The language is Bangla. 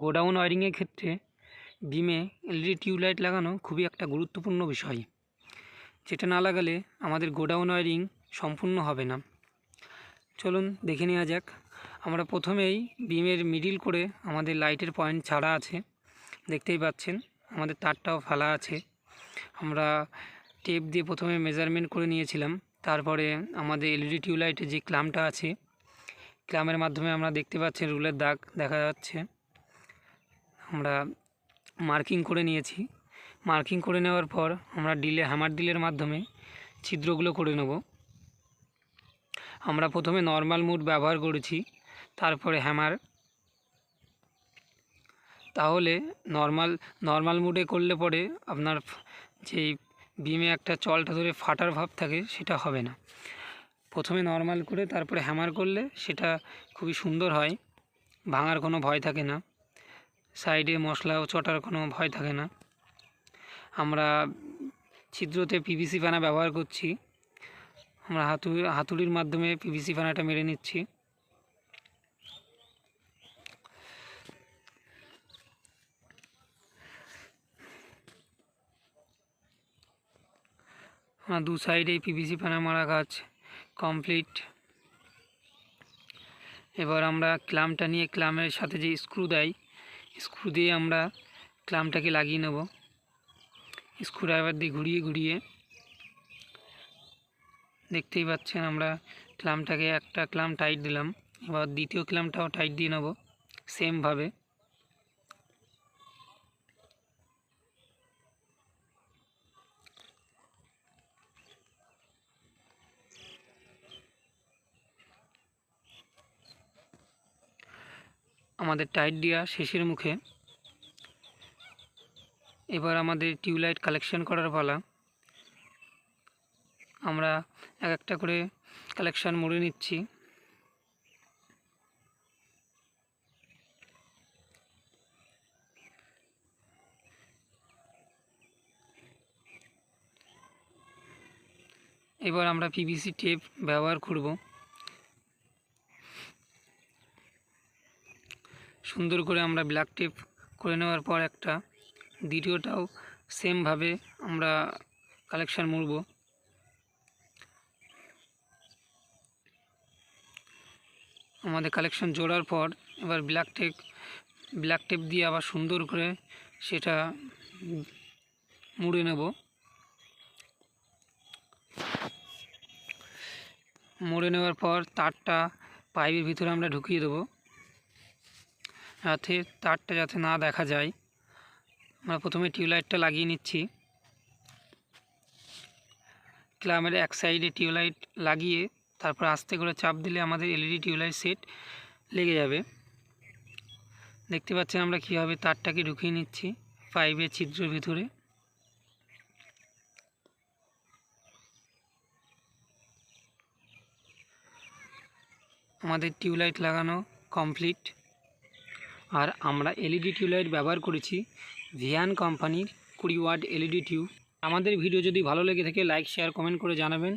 গোডাউন ওয়ারিংয়ের ক্ষেত্রে বিমে, এলইডি, টিউবলাইট লাগানো খুবই একটা গুরুত্বপূর্ণ বিষয়। যেটা না লাগালে আমাদের গোডাউন ওয়ারিং সম্পূর্ণ হবে না। চলুন দেখে নেওয়া যাক। আমরা প্রথমেই বিমের মিডিল করে আমাদের লাইটের পয়েন্ট ছাড়া আছে। দেখতেই পাচ্ছেন, আমাদের তারটাও ফেলা আছে। আমরা টেপ দিয়ে প্রথমে মেজারমেন্ট করে নিয়েছিলাম। তারপরে আমাদের এলইডি, টিউবলাইটের যে ক্লামটা আছে, ক্লামের মাধ্যমে আমরা দেখতে পাচ্ছেন রুলের দাগ দেখা যাচ্ছে। আমরা মার্কিং করে নিয়েছি। মার্কিং করে নেওয়ার পর আমরা ডিলে, হ্যামার ডিলের মাধ্যমে ছিদ্রগুলো করে নেব। আমরা প্রথমে নর্মাল মুড ব্যবহার করেছি, তারপরে হ্যামার। তাহলে নর্মাল নর্মাল মুডে করলে পরে আপনার যেই বিমে একটা চলটা ধরে ফাটার ভাব থাকে, সেটা হবে না। প্রথমে নর্মাল করে, তারপরে হ্যামার করলে সেটা খুবই সুন্দর হয়, ভাঙার কোনো ভয় থাকে না। সাইডে মশলা চটার কোনো ভয় থাকে না। আমরা ছিদ্রতে পিভিসি পানা ব্যবহার করছি। আমরা হাতু, হাতুড়ির মাধ্যমে পিভিসি পানাটা মেরে নিচ্ছি। আমার দু সাইডে পিভিসি পানা মারা গাছ কমপ্লিট। এবার আমরা ক্লামটা নিয়ে ক্লামের সাথে যে স্ক্রু দেয় স্ক্রু দিয়ে আমরা ক্লামটাকে লাগিয়ে নেব। স্ক্রু ড্রাইভার দিয়ে ঘুরিয়ে ঘুরিয়ে। দেখতেই পাচ্ছেন আমরা ক্লামটাকে একটা ক্লাম টাইট দিলাম। এবার দ্বিতীয় ক্লামটাও টাইট দিয়ে নেব। সেমভাবে আমাদের টাইট দেওয়া শেষের মুখে। এবার আমাদের টিউবলাইট কালেকশন করার পালা। আমরা এক একটা করে কালেকশান মুড়ে নিচ্ছি। এবার আমরা পিভিসি টেপ ব্যবহার করব। সুন্দর করে আমরা ব্ল্যাক টেপ করে নেওয়ার পর একটা দ্বিতীয়টাও সেমভাবে আমরা কালেকশান মুড়ব। আমাদের কালেকশন জোড়ার পর এবার ব্ল্যাক টেপ ব্ল্যাক টেপ দিয়ে আবার সুন্দর করে সেটা মুড়ে নেব। মুড়ে নেওয়ার পর তারটা পাইপের ভিতরে আমরা ঢুকিয়ে দেবো। যাতে তারটা যাতে না দেখা যায়, আমরা প্রথমে টিউবলাইটটা লাগিয়ে নিচ্ছি। ক্লামের এক সাইডে টিউবলাইট লাগিয়ে তারপর আস্তে করে চাপ দিলে আমাদের এলইডি টিউবলাইট সেট লেগে যাবে। দেখতে পাচ্ছেন আমরা কীভাবে তারটাকে ঢুকিয়ে নিচ্ছি পাইপের ছিদ্রের ভিতরে। আমাদের টিউবলাইট লাগানো কমপ্লিট। আর আমরা এলইডি টিউবলাইট ব্যবহার করেছি ভিয়ান কোম্পানির কুড়ি ওয়াট এলইডি টিউব। আমাদের ভিডিও যদি ভালো লেগে থাকে লাইক শেয়ার কমেন্ট করে জানাবেন।